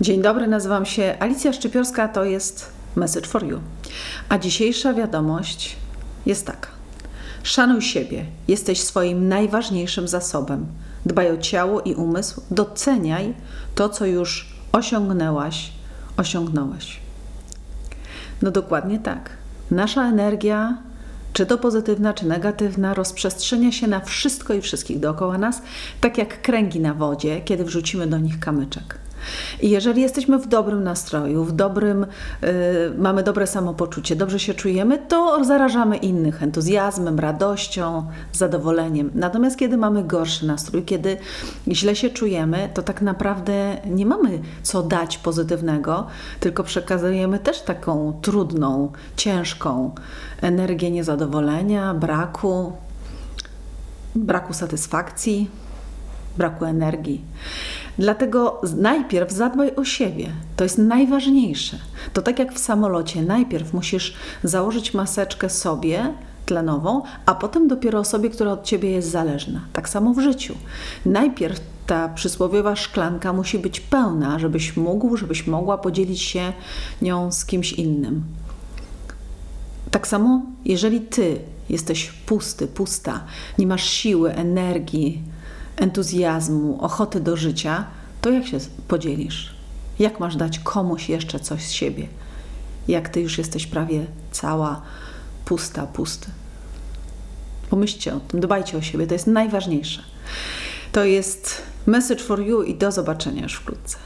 Dzień dobry, nazywam się Alicja Szczypiorska, to jest Message for You. A dzisiejsza wiadomość jest taka. Szanuj siebie, jesteś swoim najważniejszym zasobem. Dbaj o ciało i umysł, doceniaj to, co już osiągnęłaś, osiągnąłeś. No dokładnie tak. Nasza energia, czy to pozytywna, czy negatywna, rozprzestrzenia się na wszystko i wszystkich dookoła nas, tak jak kręgi na wodzie, kiedy wrzucimy do nich kamyczek. I jeżeli jesteśmy w dobrym nastroju, w dobrym, yy, mamy dobre samopoczucie, dobrze się czujemy, to zarażamy innych entuzjazmem, radością, zadowoleniem. Natomiast kiedy mamy gorszy nastrój, kiedy źle się czujemy, to tak naprawdę nie mamy co dać pozytywnego, tylko przekazujemy też taką trudną, ciężką energię niezadowolenia, braku, braku satysfakcji, braku energii. Dlatego najpierw zadbaj o siebie. To jest najważniejsze. To tak jak w samolocie, najpierw musisz założyć maseczkę sobie tlenową, a potem dopiero osobie, która od ciebie jest zależna. Tak samo w życiu. Najpierw ta przysłowiowa szklanka musi być pełna, żebyś mógł, żebyś mogła podzielić się nią z kimś innym. Tak samo, jeżeli ty jesteś pusty, pusta, nie masz siły, energii, entuzjazmu, ochoty do życia, to jak się podzielisz? Jak masz dać komuś jeszcze coś z siebie? Jak ty już jesteś prawie cała pusta, pusty. Pomyślcie o tym, dbajcie o siebie, to jest najważniejsze. To jest message for you i do zobaczenia już wkrótce.